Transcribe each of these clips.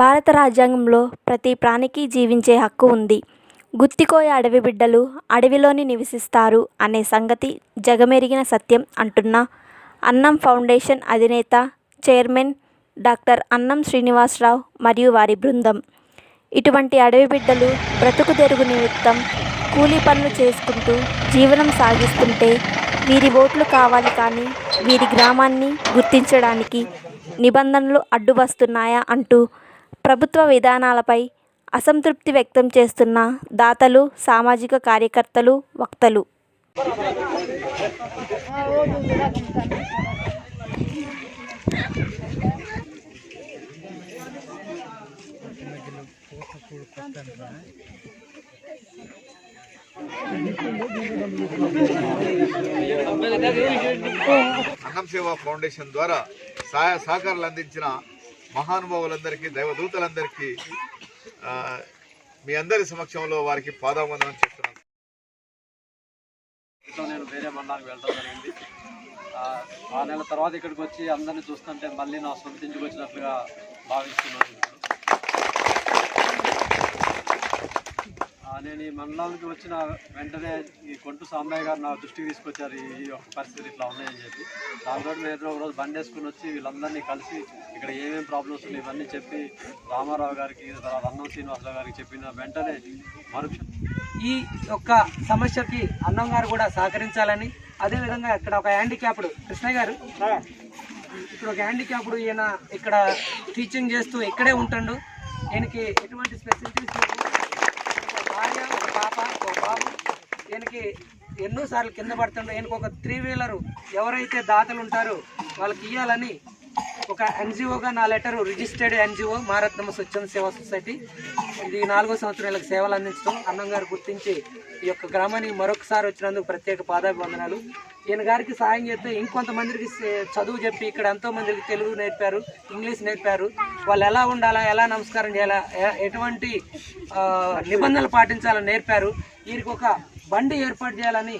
భారత రాజ్యాంగంలో ప్రతి ప్రాణికి జీవించే హక్కు ఉంది. గుత్తికోయ అడవి బిడ్డలు అడవిలోని నివసిస్తారు అనే సంగతి జగమెరిగిన సత్యం అంటున్న అన్నం ఫౌండేషన్ అధినేత చైర్మన్ డాక్టర్ అన్నం శ్రీనివాసరావు మరియు వారి బృందం. ఇటువంటి అడవి బిడ్డలు బ్రతుకు తెరుగు నిమిత్తం కూలీ పనులు చేసుకుంటూ జీవనం సాగిస్తుంటే వీరి ఓట్లు కావాలి కానీ వీరి గ్రామాన్ని గుర్తించడానికి నిబంధనలు అడ్డు వస్తున్నాయా అంటూ ప్రభుత్వ విధానాలపై అసంతృప్తి వ్యక్తం చేస్తున్న దాతలు సామాజిక కార్యకర్తలు వక్తలు. అన్నం సేవా ఫౌండేషన్ ద్వారా సహాయ సహకారాలు అందించిన మహానుభావులందరికీ దైవదూతలందరికీ మీ అందరి సమక్షంలో వారికి పాదావందనం చేస్తున్నాను. నేను వేరే మండలానికి వెళ్ళడం జరిగింది. ఆ, ఆ నెల తర్వాత ఇక్కడికి వచ్చి అందరిని చూస్తుంటే మళ్ళీ నా సొంత ఇంటికి వచ్చినట్లుగా భావిస్తున్నాను ఇప్పుడు. ఆ, నేను ఈ మండలానికి వచ్చిన వెంటనే ఈ కొంటు సాంబయ్య గారు నా దృష్టికి తీసుకొచ్చారు ఈ యొక్క పరిస్థితి ఇట్లా ఉన్నాయని చెప్పి. దాంతో నేను ఒక రోజు బండి వేసుకుని వచ్చి వీళ్ళందరినీ కలిసి ఇక్కడ ఏమేమి ప్రాబ్లమ్స్ ఉన్నాయి ఇవన్నీ చెప్పి రామారావు గారికి తర్వాత అన్నం శ్రీనివాసరావు గారికి చెప్పిన వెంటనే మరుక్ష ఈ యొక్క సమస్యకి అన్నం గారు కూడా సహకరించాలని అదేవిధంగా ఇక్కడ ఒక హ్యాండిక్యాప్డ్ కృష్ణ గారు. ఇక్కడ ఒక హ్యాండిక్యాప్డ్ ఈయన ఇక్కడ టీచింగ్ చేస్తూ ఇక్కడే ఉంటుండు. ఈయనకి ఎటువంటి స్పెసిలిటీస్ లేవు ఒక భార్య ఒక పాప ఒక బాబు ఈయనకి ఎన్నోసార్లు కింద పడుతుండే ఈయనకు ఒక త్రీ వీలరు ఎవరైతే దాతలు ఉంటారో వాళ్ళకి ఇవ్వాలని ఒక ఎన్జిఓగా నా లెటర్ రిజిస్టర్డ్ ఎన్జిఓ మారత్నమ స్వచ్ఛంద సేవా సొసైటీ. ఇది నాలుగో సంవత్సరం వీళ్ళకి సేవలు అందించడం. అన్నం గారు గుర్తించి ఈ యొక్క గ్రామానికి మరొకసారి వచ్చినందుకు ప్రత్యేక పాదాభివందనాలు. ఈయన గారికి సాయం చేస్తే ఇంకొంతమందికి చదువు చెప్పి ఇక్కడ ఎంతోమందికి తెలుగు నేర్పారు ఇంగ్లీష్ నేర్పారు. వాళ్ళు ఎలా ఉండాలా ఎలా నమస్కారం చేయాలా ఎటువంటి నిబంధనలు పాటించాలని నేర్పారు. వీరికి ఒక బండి ఏర్పాటు చేయాలని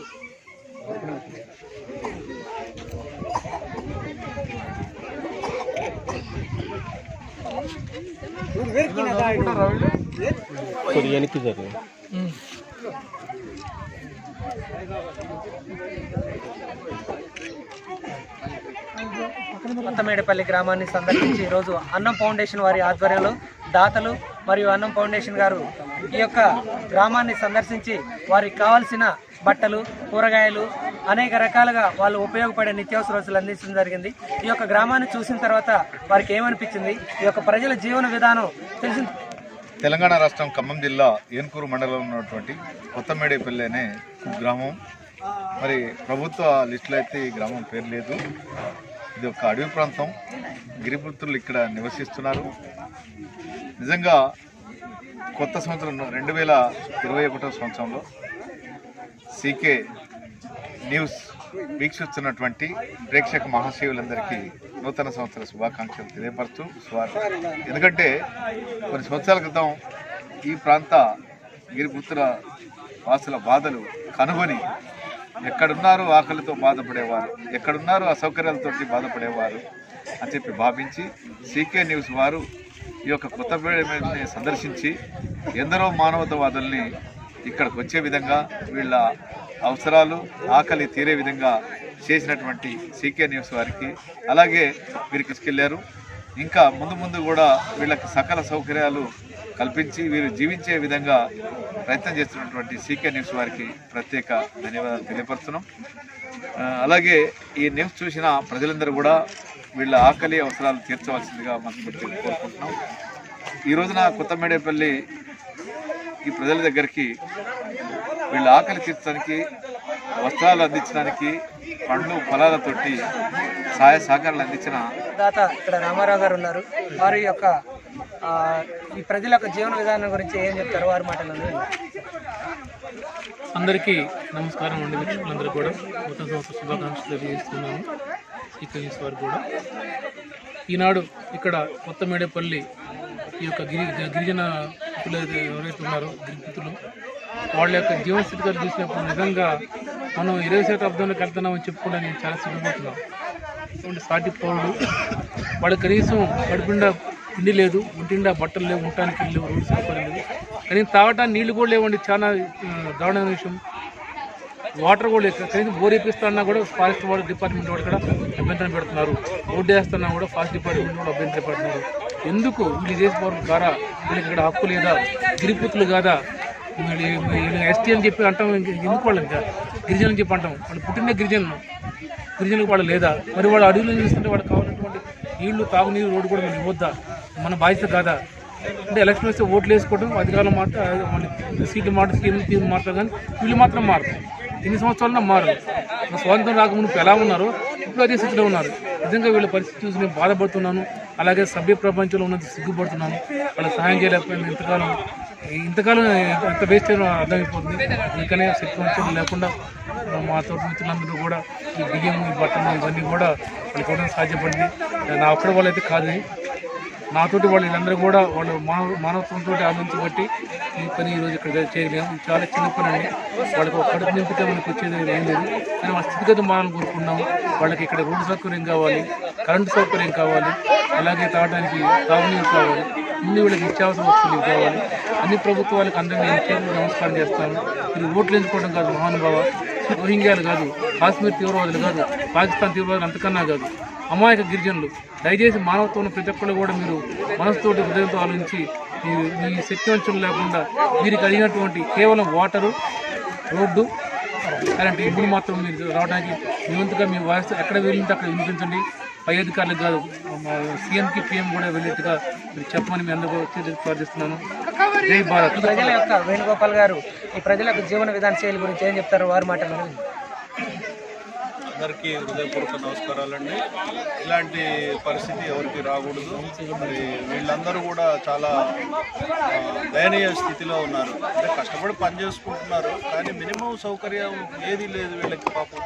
కొత్తమేడపల్లి గ్రామాన్ని సందర్శించి ఈరోజు అన్నం ఫౌండేషన్ వారి ఆధ్వర్యంలో దాతలు మరియు అన్నం ఫౌండేషన్ గారు ఈ యొక్క గ్రామాన్ని సందర్శించి వారికి కావాల్సిన బట్టలు కూరగాయలు అనేక రకాలుగా వాళ్ళు ఉపయోగపడే నిత్యావసర వస్తువులు అందించడం జరిగింది. ఈ యొక్క గ్రామాన్ని చూసిన తర్వాత వారికి ఏమనిపించింది? ఈ యొక్క ప్రజల జీవన విధానం తెలిసింది తెలంగాణ రాష్ట్రం ఖమ్మం జిల్లా ఏన్కూరు మండలంలో ఉన్నటువంటి కొత్తమేడేపల్లి అనే గ్రామం మరి ప్రభుత్వ లిస్టులో అయితే ఈ గ్రామం పేరు లేదు. ఇది ఒక అడవి ప్రాంతం. గిరిపుత్రులు ఇక్కడ నివసిస్తున్నారు. నిజంగా కొత్త సంవత్సరం రెండు వేల ఇరవై ఒకటో సంవత్సరంలో సీకే న్యూస్ వీక్షిస్తున్నటువంటి ప్రేక్షక మహాశివులందరికీ నూతన సంవత్సర శుభాకాంక్షలు తెలియపరుస్తూ స్వాగతం. ఎందుకంటే కొన్ని సంవత్సరాల క్రితం ఈ ప్రాంత గిరిపుత్ర వాసుల బాధలు కనుగొని ఎక్కడున్నారు ఆకలితో బాధపడేవారు ఎక్కడున్నారు అసౌకర్యాలతో బాధపడేవారు అని చెప్పి భావించి సీకే న్యూస్ వారు ఈ యొక్క కొత్తపేటని సందర్శించి ఎందరో మానవతావాదుల్ని ఇక్కడికి వచ్చే విధంగా వీళ్ళ అవసరాలు ఆకలి తీరే విధంగా చేసినటువంటి సీకే న్యూస్ వారికి అలాగే వీరికి తీసుకెళ్ళారు. ఇంకా ముందు ముందు కూడా వీళ్ళకి సకల సౌకర్యాలు కల్పించి వీరు జీవించే విధంగా ప్రయత్నం చేస్తున్నటువంటి సీకే న్యూస్ వారికి ప్రత్యేక ధన్యవాదాలు తెలియపరుస్తున్నాం. అలాగే ఈ న్యూస్ చూసిన ప్రజలందరూ కూడా వీళ్ళ ఆకలి అవసరాలు తీర్చవలసిందిగా మనస్ఫూర్తిగా కోరుకుంటున్నాం. ఈ రోజున కొత్తమేడేపల్లి ఈ ప్రజల దగ్గరికి వీళ్ళ ఆకలి తీర్చడానికి వస్త్రాలు అందించడానికి పండ్లు ఫలాలతోటి సహాయ సహకారాలు అందించిన దాత ఇక్కడ రామారావు గారు ఉన్నారు. వారి యొక్క ఈ ప్రజల యొక్క జీవన విధానం గురించి ఏం చెప్తారు? వారి మాటలను అందరికీ నమస్కారం అండి వీక్షకులందరూ కూడా. నూతన సంవత్సర శుభాకాంక్షలు తెలియజేస్తున్నాను. ఇక్కడ న్యూస్ వారు కూడా. ఈనాడు ఇక్కడ కొత్త మేడపల్లి ఈ యొక్క గిరి గిరిజన ఎవరైతే ఉన్నారో గిరిపుత్రులు వాళ్ళ యొక్క జీవన గారు చూసినప్పుడు నిజంగా మనం ఇరవై శతాబ్దంలోకి వెళ్తున్నామని చెప్పుకుంటే నేను చాలా సిగ్గుపోతున్నాను ఇటువంటి సాటి పౌరుడు వాళ్ళు కనీసం కడుపుండా తిండి లేదు ఒంటిండా బట్టలు లేవు ఉండటానికి లేవు రోడ్డు సౌకర్యం లేదు. కానీ తాగటానికి నీళ్ళు కూడా లేవండి. చాలా దారుణమైన విషయం. వాటర్ కూడా లేదు కనీసం బోర్ కూడా ఫారెస్ట్ వాటర్ డిపార్ట్మెంట్ వాడు కూడా అభ్యంతరం పెడుతున్నారు. రోడ్డు వేస్తున్నా కూడా ఫారెస్ట్ డిపార్ట్మెంట్ కూడా అభ్యంతరం పెడుతున్నారు. ఎందుకు వీళ్ళు చేసే వరకు ద్వారా వీళ్ళకి ఇక్కడ హక్కు లేదా? గిరిపుతులు కాదా? వీళ్ళు ఎస్టీ అని చెప్పి అంటాం ఎందుకు వాళ్ళు ఇంకా? గిరిజనులు చెప్పి అంటాం. వాళ్ళు పుట్టిన గిరిజనులు. గిరిజనులకు వాళ్ళు లేదా? మరి వాళ్ళు అడవులను చూస్తుంటే వాళ్ళకి కావాలన్నటువంటి నీళ్ళు తాగునీరు రోడ్డు కూడా మనం ఇవ్వద్దా? మన బాధ్యత కాదా? అంటే ఎలక్షన్ వస్తే ఓట్లు వేసుకోవడం అధికారులు మాట సీట్లు మాట స్కీమ్ తీరు మాట్లాడు కానీ వీళ్ళు మాత్రం మారుతారు ఎన్ని సంవత్సరాలన్నా మారు మన స్వాతంత్రం రాకముందు ఎలా ఉన్నారో ఇప్పుడు అదే స్థితిలో ఉన్నారు. నిజంగా వీళ్ళ పరిస్థితి చూసి నేను బాధపడుతున్నాను. అలాగే సభ్య ప్రపంచంలో ఉన్నది సిగ్గుపడుతున్నాను. వాళ్ళకి సహాయం చేయలేకపోయినా ఇంతకాలం ఇంతకాలం ఎంత- వేస్ట్ అయినా అర్థమైపోతుంది. అందుకనే శక్తివంతులు లేకుండా మా తోటి మిత్రులందరూ కూడా ఈ బియ్యం ఈ బట్టలు ఇవన్నీ కూడా వాళ్ళకి ఇవ్వడం సాధ్యపడింది. నా ఒక్కడ వాళ్ళైతే కాదు నాతోటి వాళ్ళు వీళ్ళందరూ కూడా వాళ్ళు మానవ మానవత్వంతో ఆలోచించబట్టి ఈ పని ఈరోజు ఇక్కడ చేయలేము. ఇది చాలా చిన్న పని అండి. వాళ్ళకి ఒక కడుపు నింపితే మనకు వచ్చేది ఏం లేదు. కానీ వాళ్ళ స్థితిగతి మారాలని కోరుకున్నాము వాళ్ళకి ఇక్కడ రోడ్డు సౌకర్యం కావాలి కరెంటు సౌకర్యం కావాలి అలాగే తాగడానికి తాగునీరు కావాలి అన్ని వీళ్ళకి నిత్యావసర వస్తువులు కావాలి. అన్ని ప్రభుత్వాలకు అందరినీ నమస్కారం చేస్తాను మీరు ఓట్లు ఎంచుకోవడం కాదు మహానుభావ. రోహింగ్యాలు కాదు కాశ్మీర్ తీవ్రవాదులు కాదు పాకిస్తాన్ తీవ్రవాదులు అంతకన్నా కాదు. అమాయక గిరిజనులు. దయచేసి మానవత్వం ప్రతి ఒక్కరు కూడా మీరు మనసుతోటి హృదయంతో ఆలోచించి మీ శక్తివంచం లేకుండా వీరికి అడిగినటువంటి కేవలం వాటరు రోడ్డు అలాంటి ఇప్పుడు మాత్రం మీరు రావడానికి మీ వంతుగా మీ వాయిస్ ఎక్కడ వెళ్ళింటే అక్కడ వినిపించండి. పై అధికారులకు కాదు సీఎంకి పిఎం కూడా వెళ్ళేట్టుగా మీరు చెప్పమని మీ అందరూ ప్రార్థిస్తున్నాను. జై భారత్. ప్రజల యొక్క వేణుగోపాల్ గారు ఈ ప్రజలకు జీవన విధాన శైలి గురించి ఏం చెప్తారు వారి మాటలు అందరికీ హృదయపూర్వక నమస్కారాలండి. ఇలాంటి పరిస్థితి ఎవరికి రాకూడదు. మరి వీళ్ళందరూ కూడా చాలా దయనీయ స్థితిలో ఉన్నారు. అంటే కష్టపడి పని చేసుకుంటున్నారు కానీ మినిమం సౌకర్యం ఏది లేదు వీళ్ళకి పాపం.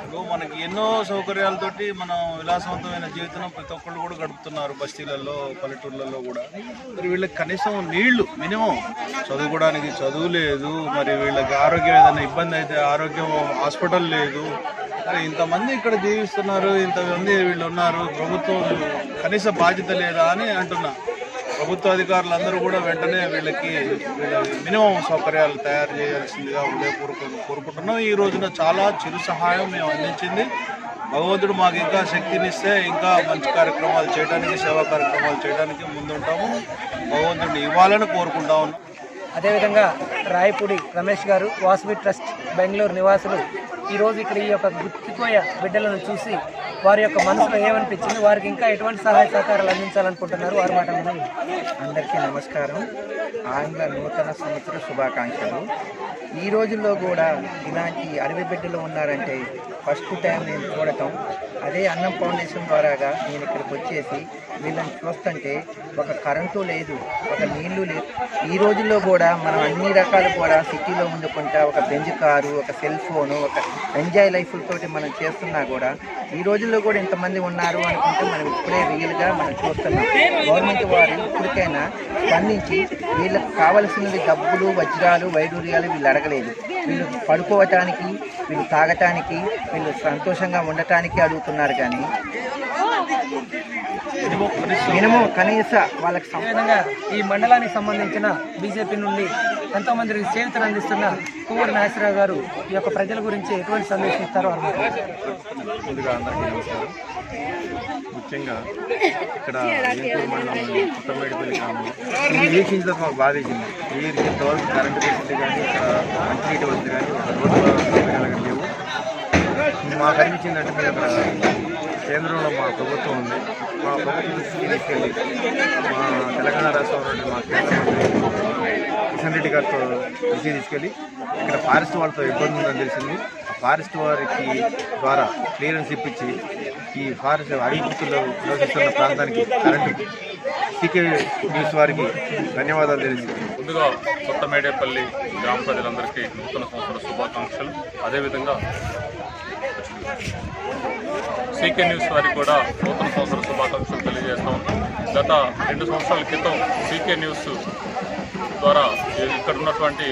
ఇప్పుడు మనకి ఎన్నో సౌకర్యాలతోటి మనం విలాసవంతమైన జీవితం ప్రతి ఒక్కళ్ళు కూడా గడుపుతున్నారు బస్తీలలో పల్లెటూర్లలో కూడా. మరి వీళ్ళకి కనీసం నీళ్ళు మినిమం. చదువుకోవడానికి చదువు లేదు మరి వీళ్ళకి ఆరోగ్యం ఏదైనా ఇబ్బంది అయితే ఆరోగ్యం హాస్పిటల్ లేదు. ఇంతమంది ఇక్కడ జీవిస్తున్నారు ఇంతమంది వీళ్ళు ఉన్నారు ప్రభుత్వం కనీస బాధ్యత లేదా అని అంటున్నా. ప్రభుత్వ అధికారులు అందరూ కూడా వెంటనే వీళ్ళకి వీళ్ళ మినిమం సౌకర్యాలు తయారు చేయాల్సిందిగా హృదయపూర్వక కోరుకుంటున్నాం. ఈ రోజున చాలా చిరు సహాయం మేము అందించింది. భగవంతుడు మాకు ఇంకా శక్తినిస్తే ఇంకా మంచి కార్యక్రమాలు చేయడానికి సేవా కార్యక్రమాలు చేయడానికి ముందుంటాము. భగవంతుడిని ఇవ్వాలని కోరుకుంటా ఉన్నాం. అదేవిధంగా రాయపూడి రమేష్ గారు వాసవి ట్రస్ట్ బెంగళూరు నివాసులు ఈరోజు ఇక్కడ ఈ యొక్క గుర్తిపోయే బిడ్డలను చూసి వారి యొక్క మనసులో ఏమనిపించింది? వారికి ఇంకా ఎటువంటి సహాయ సహకారాలు అందించాలనుకుంటున్నారు? వారి మాట అందరికీ నమస్కారం. ఆంగ్ల నూతన సంవత్సర శుభాకాంక్షలు. ఈ రోజుల్లో కూడా ఇలాంటి అడవి బిడ్డలు ఉన్నారంటే ఫస్ట్ టైం నేను చూడటం. అదే అన్నం ఫౌండేషన్ ద్వారాగా నేను ఇక్కడికి వచ్చేసి వీళ్ళని చూస్తుంటే ఒక కరెంటు లేదు ఒక నీళ్ళు లేదు. ఈ రోజుల్లో కూడా మనం అన్ని రకాలు కూడా సిటీలో ఉండుకుంటా ఒక బెంజ్ కారు ఒక సెల్ ఫోను ఒక ఎంజాయ్ లైఫ్ తోటి మనం చేస్తున్నా కూడా ఈ రోజు రోజుల్లో కూడా ఇంతమంది ఉన్నారు అనుకుంటే మనం ఇప్పుడే రియల్గా మనం చూస్తున్నాం. గవర్నమెంట్ వారు ఇప్పటికైనా స్పందించి వీళ్ళకి కావలసినవి డబ్బులు వజ్రాలు వైడూర్యాలు వీళ్ళు అడగలేదు. వీళ్ళు పడుకోవటానికి వీళ్ళు తాగటానికి వీళ్ళు సంతోషంగా ఉండటానికి అడుగుతున్నారు కానీ మినిమం కనీస వాళ్ళకి అదేవిధంగా ఈ మండలానికి సంబంధించిన బీజేపీ నుండి ఎంతో మందికి చేతులు అందిస్తున్న కుమార్ నాగేశ్వరరావు గారు ఈ యొక్క ప్రజల గురించి ఎటువంటి సందేశం ఇస్తారో. ముందుగా అందరికీ నమస్కారం. ముఖ్యంగా ఇక్కడ ఏలూరు మండలంలో కొత్తమేడిపల్లి గ్రామంలో ఇది వీక్షించిన మాకు బాధ వేసింది వీరికి ఇంతవరకు కరెంటు ఫెసిలిటీ కానీ ఇక్కడ మంచినీటి కానీ రోడ్డు సౌకర్యాలు కానీ లేవు. మాకు అనిపించిందంటే మీరు అక్కడ కేంద్రంలో మా ప్రభుత్వం ఉంది. మా ప్రభుత్వం దృష్టికి తీసుకెళ్ళి మా తెలంగాణ రాష్ట్రంలో మా కేంద్ర కిషన్ రెడ్డి గారితో దృష్టికి తీసుకెళ్ళి ఇక్కడ ఫారెస్ట్ వాళ్ళతో ఇబ్బంది ఉందని తెలిసింది. ఫారెస్ట్ వారికి ద్వారా క్లియరెన్స్ ఇప్పించి ఈ ఫారెస్ట్ అడిగిపుత్తుల్లో నివసిస్తున్న ప్రాంతానికి కరెంటు సీకే న్యూస్ వారికి ధన్యవాదాలు తెలిసింది ముందుగా కొత్త మేడేపల్లి గ్రామ ప్రజలందరికీ నూతన సంవత్సర శుభాకాంక్షలు. అదేవిధంగా సీకే న్యూస్ వారికి కూడా నూతన సంవత్సర శుభాకాంక్షలు తెలియజేస్తాం గత రెండు సంవత్సరాల క్రితం సీకే న్యూస్ ద్వారా ఇక్కడ ఉన్నటువంటి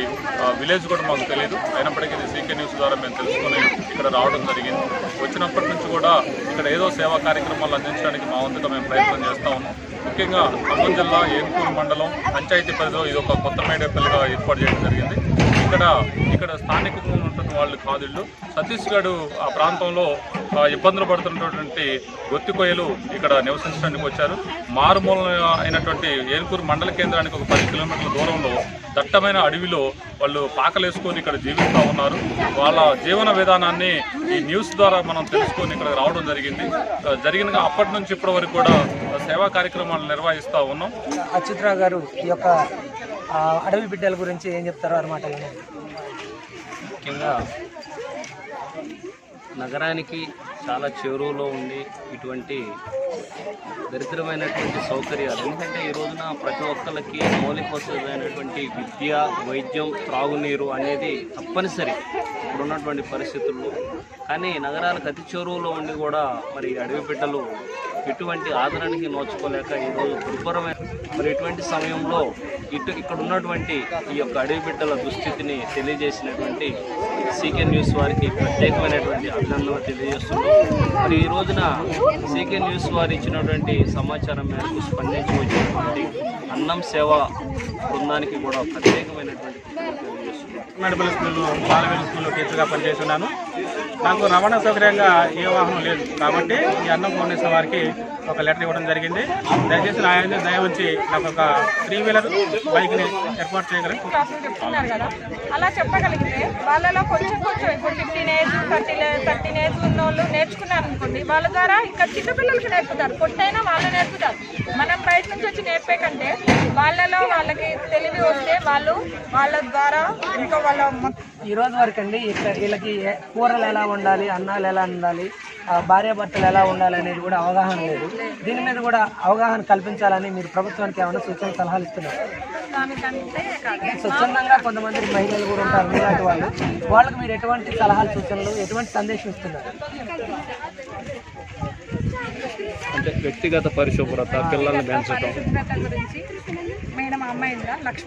విలేజ్ కూడా మాకు తెలియదు అయినప్పటికీ ఇది సీకే న్యూస్ ద్వారా మేము తెలుసుకుని ఇక్కడ రావడం జరిగింది. వచ్చినప్పటి నుంచి కూడా ఇక్కడ ఏదో సేవా కార్యక్రమాలు అందించడానికి మా వంతుగా మేము ప్రయత్నం చేస్తాం ముఖ్యంగా ఖమ్మం జిల్లా ఏన్కూరు మండలం పంచాయతీ పరిధిలో ఇది ఒక కొత్త మేడపల్లిగా ఏర్పాటు చేయడం జరిగింది. ఇక్కడ ఇక్కడ స్థానికంగా ఉన్నటువంటి వాళ్ళు కాదుళ్ళు. ఛత్తీస్గఢ్ ఆ ప్రాంతంలో ఇబ్బందులు పడుతున్నటువంటి గొత్తికొయ్యలు ఇక్కడ నివసించడానికి వచ్చారు. మారుమూల అయినటువంటి ఏనుకూరు మండల కేంద్రానికి ఒక పది కిలోమీటర్ల దూరంలో దట్టమైన అడవిలో వాళ్ళు పాకలేసుకొని ఇక్కడ జీవిస్తూ ఉన్నారు. వాళ్ళ జీవన విధానాన్ని ఈ న్యూస్ ద్వారా మనం తెలుసుకొని ఇక్కడ రావడం జరిగింది. జరిగిన అప్పటి నుంచి ఇప్పటి వరకు కూడా సేవా కార్యక్రమాలు నిర్వహిస్తూ ఉన్నాం. అచిత్ర గారు ఈ యొక్క అడవి బిడ్డల గురించి ఏం చెప్తారో అనమాట ముఖ్యంగా నగరానికి చాలా చేరువలో ఉండి ఇటువంటి దరిద్రమైనటువంటి సౌకర్యాలు ఎందుకంటే ఈ రోజున ప్రతి ఒక్కరికి మౌలిక వసతులైనటువంటి విద్య వైద్యం త్రాగునీరు అనేది తప్పనిసరి ఇప్పుడున్నటువంటి పరిస్థితుల్లో. కానీ నగరాలకు అతి చేరువలో ఉండి కూడా మరి అడవి బిడ్డలు ఎటువంటి ఆదరణకి నోచుకోలేక ఈరోజు దుర్భరమైన మరి ఇటువంటి సమయంలో ఇటు ఇక్కడ ఉన్నటువంటి ఈ యొక్క అడవి బిడ్డల దుస్థితిని తెలియజేసినటువంటి సీకే న్యూస్ వారికి ప్రత్యేకమైనటువంటి అభినందనలు తెలియజేస్తున్నాం. మరి ఈ రోజున సీకే న్యూస్ వారు ఇచ్చినటువంటి సమాచారం మేరకు స్పందించి వచ్చినటువంటి అన్నం సేవ బృందానికి కూడా ప్రత్యేకమైనటువంటి కృతజ్ఞతలు స్కూల్లో బాలవేలు స్కూల్లో టీచర్గా పనిచేస్తున్నాను. నాకు రవాణా సౌకర్యంగా ఏ వాహనం లేదు. కాబట్టి ఈ అన్నం ఫౌండేషన్ వారికి ఒక లెటర్ ఇవ్వడం జరిగింది. దయచేసి నా ఆయన దయ ఉంచి నాకు ఒక త్రీ వీలర్ బైక్ని ఏర్పాటు చేయగలరు. కదా అలా చెప్పగలిగితే వాళ్ళలో కొంచెం కొంచెం ఇప్పుడు fifteen age thirty thirteen age ఉన్న వాళ్ళు నేర్చుకున్నారు అనుకోండి వాళ్ళ ద్వారా ఇంకా చిన్నపిల్లలకి నేర్పుతారు కొట్టైనా వాళ్ళు నేర్పుతారు. మనం బయట నుంచి వచ్చి నేర్పే కంటే వాళ్ళలో వాళ్ళకి తెలివి వస్తే వాళ్ళు వాళ్ళ ద్వారా ఇంకా వాళ్ళ ఈ రోజు వరకు అండి ఇక్కడ వీళ్ళకి కూరలు ఎలా వండాలి అన్నాలు ఎలా వండాలి ఆ, భార్యాభర్తలు ఎలా ఉండాలి అనేది కూడా అవగాహన లేదు. దీని మీద కూడా అవగాహన కల్పించాలని మీరు ప్రభుత్వానికి ఏమైనా సూచన సలహాలు ఇస్తున్నారు? స్వచ్ఛందంగా కొంతమంది మహిళలు కూడా ఉంటారు మీలాంటి వాళ్ళు. వాళ్ళకి మీరు ఎటువంటి సలహాలు సూచనలు ఎటువంటి సందేశం ఇస్తున్నారు? అంటే వ్యక్తిగత పరిశుభ్రత పిల్లల్ని పెంచడం మేడం అమ్మాయి లక్ష్మి